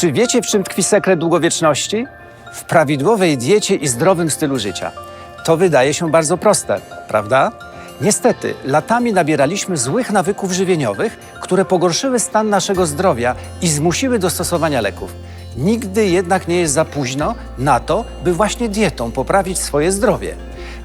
Czy wiecie, w czym tkwi sekret długowieczności? W prawidłowej diecie i zdrowym stylu życia. To wydaje się bardzo proste, prawda? Niestety, latami nabieraliśmy złych nawyków żywieniowych, które pogorszyły stan naszego zdrowia i zmusiły do stosowania leków. Nigdy jednak nie jest za późno na to, by właśnie dietą poprawić swoje zdrowie.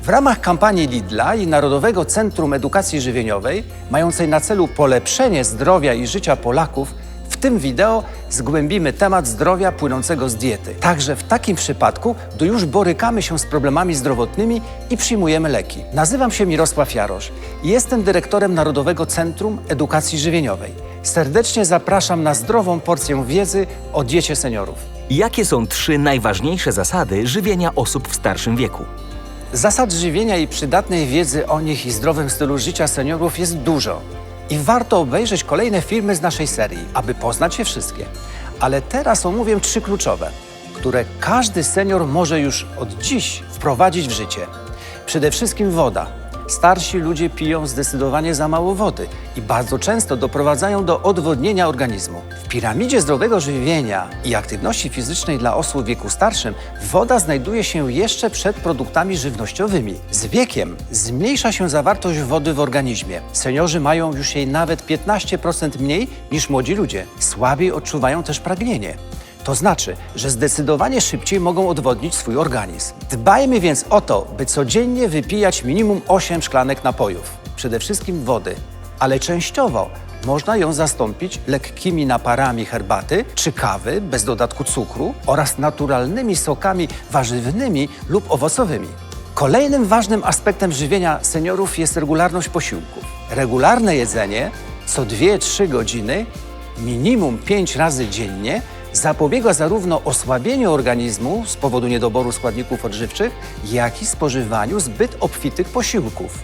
W ramach kampanii Lidla i Narodowego Centrum Edukacji Żywieniowej, mającej na celu polepszenie zdrowia i życia Polaków, w tym wideo zgłębimy temat zdrowia płynącego z diety. Także w takim przypadku, gdy już borykamy się z problemami zdrowotnymi i przyjmujemy leki. Nazywam się Mirosław Jarosz i jestem dyrektorem Narodowego Centrum Edukacji Żywieniowej. Serdecznie zapraszam na zdrową porcję wiedzy o diecie seniorów. Jakie są trzy najważniejsze zasady żywienia osób w starszym wieku? Zasad żywienia i przydatnej wiedzy o nich i zdrowym stylu życia seniorów jest dużo. I warto obejrzeć kolejne filmy z naszej serii, aby poznać je wszystkie. Ale teraz omówię trzy kluczowe, które każdy senior może już od dziś wprowadzić w życie. Przede wszystkim woda. Starsi ludzie piją zdecydowanie za mało wody i bardzo często doprowadzają do odwodnienia organizmu. W piramidzie zdrowego żywienia i aktywności fizycznej dla osób w wieku starszym woda znajduje się jeszcze przed produktami żywnościowymi. Z wiekiem zmniejsza się zawartość wody w organizmie. Seniorzy mają już jej nawet 15% mniej niż młodzi ludzie. Słabiej odczuwają też pragnienie. To znaczy, że zdecydowanie szybciej mogą odwodnić swój organizm. Dbajmy więc o to, by codziennie wypijać minimum 8 szklanek napojów, przede wszystkim wody, ale częściowo można ją zastąpić lekkimi naparami herbaty czy kawy bez dodatku cukru oraz naturalnymi sokami warzywnymi lub owocowymi. Kolejnym ważnym aspektem żywienia seniorów jest regularność posiłków. Regularne jedzenie co 2-3 godziny, minimum 5 razy dziennie, zapobiega zarówno osłabieniu organizmu z powodu niedoboru składników odżywczych, jak i spożywaniu zbyt obfitych posiłków.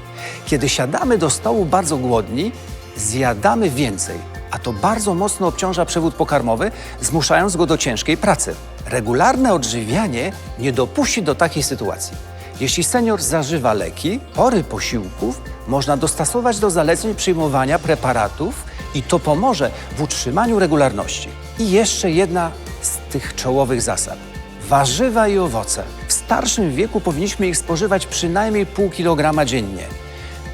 Kiedy siadamy do stołu bardzo głodni, zjadamy więcej, a to bardzo mocno obciąża przewód pokarmowy, zmuszając go do ciężkiej pracy. Regularne odżywianie nie dopuści do takiej sytuacji. Jeśli senior zażywa leki, pory posiłków można dostosować do zaleceń przyjmowania preparatów i to pomoże w utrzymaniu regularności. I jeszcze jedna z tych czołowych zasad. Warzywa i owoce. W starszym wieku powinniśmy ich spożywać przynajmniej pół kilograma dziennie.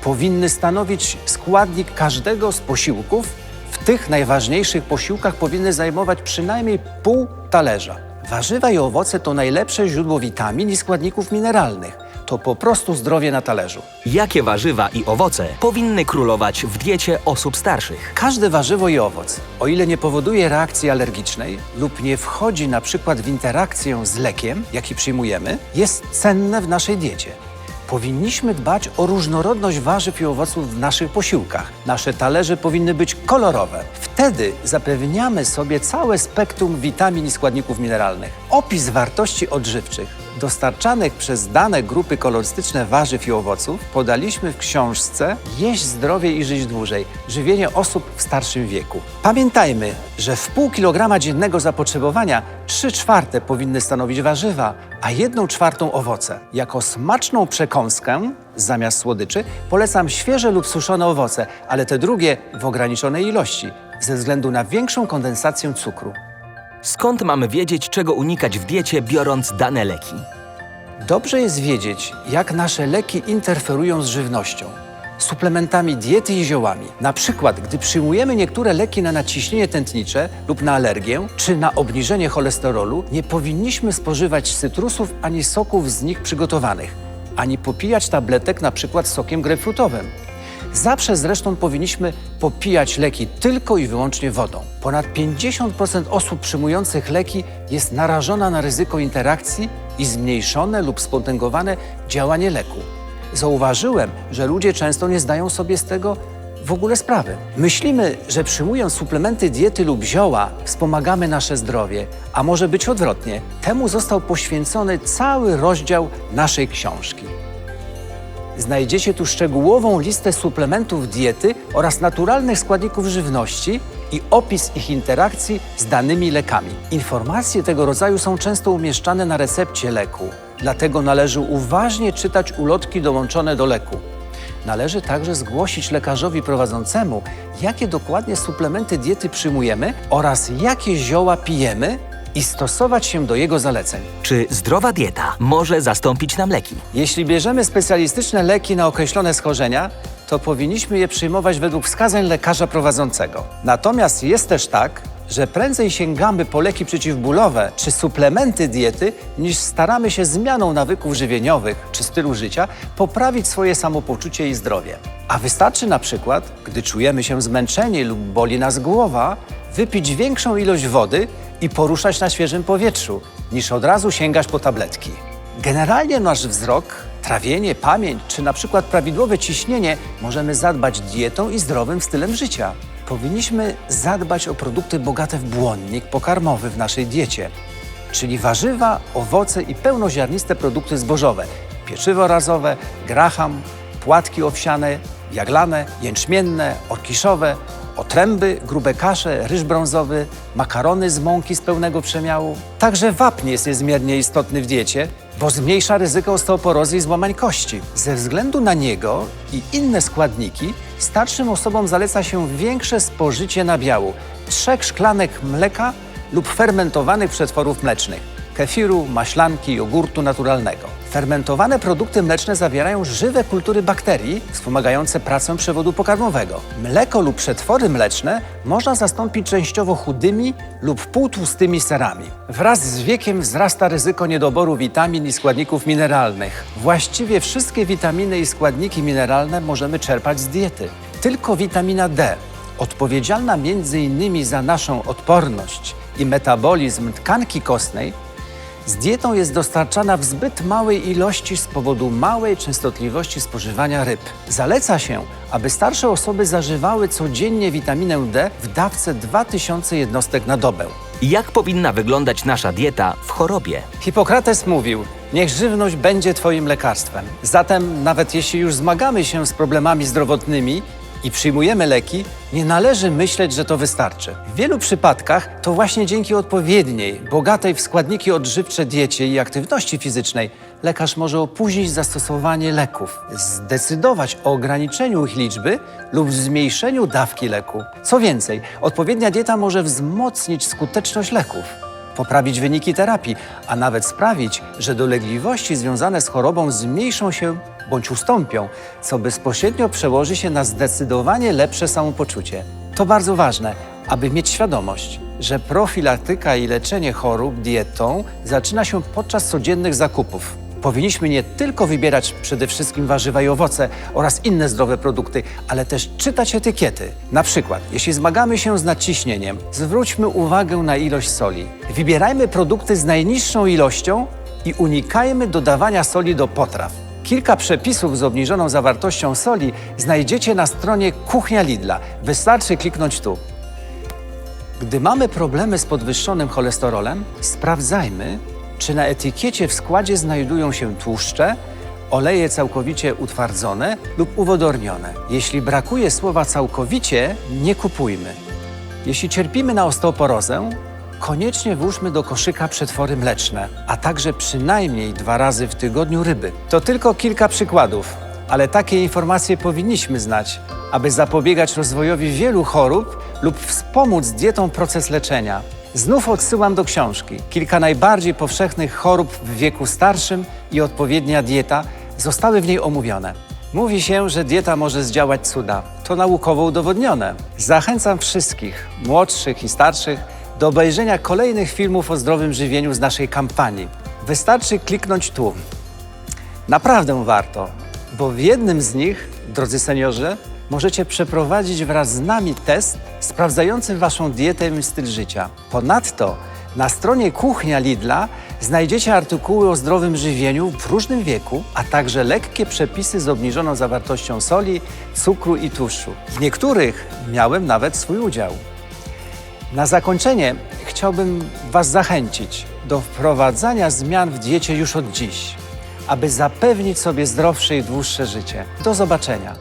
Powinny stanowić składnik każdego z posiłków. W tych najważniejszych posiłkach powinny zajmować przynajmniej pół talerza. Warzywa i owoce to najlepsze źródło witamin i składników mineralnych. To po prostu zdrowie na talerzu. Jakie warzywa i owoce powinny królować w diecie osób starszych? Każde warzywo i owoc, o ile nie powoduje reakcji alergicznej lub nie wchodzi na przykład w interakcję z lekiem, jaki przyjmujemy, jest cenne w naszej diecie. Powinniśmy dbać o różnorodność warzyw i owoców w naszych posiłkach. Nasze talerze powinny być kolorowe. Wtedy zapewniamy sobie całe spektrum witamin i składników mineralnych. Opis wartości odżywczych dostarczanych przez dane grupy kolorystyczne warzyw i owoców podaliśmy w książce Jeść zdrowiej i żyć dłużej. Żywienie osób w starszym wieku. Pamiętajmy, że w pół kilograma dziennego zapotrzebowania 3 czwarte powinny stanowić warzywa, a 1 czwartą owoce. Jako smaczną przekąskę zamiast słodyczy polecam świeże lub suszone owoce, ale te drugie w ograniczonej ilości ze względu na większą kondensację cukru. Skąd mamy wiedzieć, czego unikać w diecie, biorąc dane leki? Dobrze jest wiedzieć, jak nasze leki interferują z żywnością, suplementami diety i ziołami. Na przykład, gdy przyjmujemy niektóre leki na naciśnienie tętnicze lub na alergię, czy na obniżenie cholesterolu, nie powinniśmy spożywać cytrusów ani soków z nich przygotowanych, ani popijać tabletek na przykład sokiem grejpfrutowym. Zawsze zresztą powinniśmy popijać leki tylko i wyłącznie wodą. Ponad 50% osób przyjmujących leki jest narażona na ryzyko interakcji i zmniejszone lub spotęgowane działanie leku. Zauważyłem, że ludzie często nie zdają sobie z tego w ogóle sprawy. Myślimy, że przyjmując suplementy diety lub zioła wspomagamy nasze zdrowie, a może być odwrotnie. Temu został poświęcony cały rozdział naszej książki. Znajdziecie tu szczegółową listę suplementów diety oraz naturalnych składników żywności i opis ich interakcji z danymi lekami. Informacje tego rodzaju są często umieszczane na recepcie leku, dlatego należy uważnie czytać ulotki dołączone do leku. Należy także zgłosić lekarzowi prowadzącemu, jakie dokładnie suplementy diety przyjmujemy oraz jakie zioła pijemy i stosować się do jego zaleceń. Czy zdrowa dieta może zastąpić nam leki? Jeśli bierzemy specjalistyczne leki na określone schorzenia, to powinniśmy je przyjmować według wskazań lekarza prowadzącego. Natomiast jest też tak, że prędzej sięgamy po leki przeciwbólowe czy suplementy diety, niż staramy się zmianą nawyków żywieniowych czy stylu życia poprawić swoje samopoczucie i zdrowie. A wystarczy na przykład, gdy czujemy się zmęczeni lub boli nas głowa, wypić większą ilość wody i poruszać na świeżym powietrzu, niż od razu sięgać po tabletki. Generalnie nasz wzrok, trawienie, pamięć czy na przykład prawidłowe ciśnienie możemy zadbać dietą i zdrowym stylem życia. Powinniśmy zadbać o produkty bogate w błonnik pokarmowy w naszej diecie, czyli warzywa, owoce i pełnoziarniste produkty zbożowe, pieczywo razowe, graham, płatki owsiane, jaglane, jęczmienne, orkiszowe, otręby, grube kasze, ryż brązowy, makarony z mąki z pełnego przemiału. Także wapń jest niezmiernie istotny w diecie, bo zmniejsza ryzyko osteoporozy i złamań kości. Ze względu na niego i inne składniki starszym osobom zaleca się większe spożycie nabiału, trzech szklanek mleka lub fermentowanych przetworów mlecznych kefiru, maślanki, jogurtu naturalnego. Fermentowane produkty mleczne zawierają żywe kultury bakterii wspomagające pracę przewodu pokarmowego. Mleko lub przetwory mleczne można zastąpić częściowo chudymi lub półtłustymi serami. Wraz z wiekiem wzrasta ryzyko niedoboru witamin i składników mineralnych. Właściwie wszystkie witaminy i składniki mineralne możemy czerpać z diety. Tylko witamina D, odpowiedzialna m.in. za naszą odporność i metabolizm tkanki kostnej, z dietą jest dostarczana w zbyt małej ilości z powodu małej częstotliwości spożywania ryb. Zaleca się, aby starsze osoby zażywały codziennie witaminę D w dawce 2000 jednostek na dobę. Jak powinna wyglądać nasza dieta w chorobie? Hipokrates mówił: Niech żywność będzie Twoim lekarstwem. Zatem, nawet jeśli już zmagamy się z problemami zdrowotnymi i przyjmujemy leki, nie należy myśleć, że to wystarczy. W wielu przypadkach to właśnie dzięki odpowiedniej, bogatej w składniki odżywcze diecie i aktywności fizycznej lekarz może opóźnić zastosowanie leków, zdecydować o ograniczeniu ich liczby lub zmniejszeniu dawki leku. Co więcej, odpowiednia dieta może wzmocnić skuteczność leków poprawić wyniki terapii, a nawet sprawić, że dolegliwości związane z chorobą zmniejszą się bądź ustąpią, co bezpośrednio przełoży się na zdecydowanie lepsze samopoczucie. To bardzo ważne, aby mieć świadomość, że profilaktyka i leczenie chorób dietą zaczyna się podczas codziennych zakupów. Powinniśmy nie tylko wybierać przede wszystkim warzywa i owoce oraz inne zdrowe produkty, ale też czytać etykiety. Na przykład, jeśli zmagamy się z nadciśnieniem, zwróćmy uwagę na ilość soli. Wybierajmy produkty z najniższą ilością i unikajmy dodawania soli do potraw. Kilka przepisów z obniżoną zawartością soli znajdziecie na stronie Kuchnia Lidla. Wystarczy kliknąć tu. Gdy mamy problemy z podwyższonym cholesterolem, sprawdzajmy, czy na etykiecie w składzie znajdują się tłuszcze, oleje całkowicie utwardzone lub uwodornione. Jeśli brakuje słowa całkowicie, nie kupujmy. Jeśli cierpimy na osteoporozę, koniecznie włóżmy do koszyka przetwory mleczne, a także przynajmniej dwa razy w tygodniu ryby. To tylko kilka przykładów, ale takie informacje powinniśmy znać, aby zapobiegać rozwojowi wielu chorób lub wspomóc dietą proces leczenia. Znów odsyłam do książki. Kilka najbardziej powszechnych chorób w wieku starszym i odpowiednia dieta zostały w niej omówione. Mówi się, że dieta może zdziałać cuda. To naukowo udowodnione. Zachęcam wszystkich, młodszych i starszych, do obejrzenia kolejnych filmów o zdrowym żywieniu z naszej kampanii. Wystarczy kliknąć tu. Naprawdę warto, bo w jednym z nich, drodzy seniorzy, możecie przeprowadzić wraz z nami test sprawdzający Waszą dietę i styl życia. Ponadto na stronie Kuchnia Lidla znajdziecie artykuły o zdrowym żywieniu w różnym wieku, a także lekkie przepisy z obniżoną zawartością soli, cukru i tłuszczu. W niektórych miałem nawet swój udział. Na zakończenie chciałbym Was zachęcić do wprowadzania zmian w diecie już od dziś, aby zapewnić sobie zdrowsze i dłuższe życie. Do zobaczenia.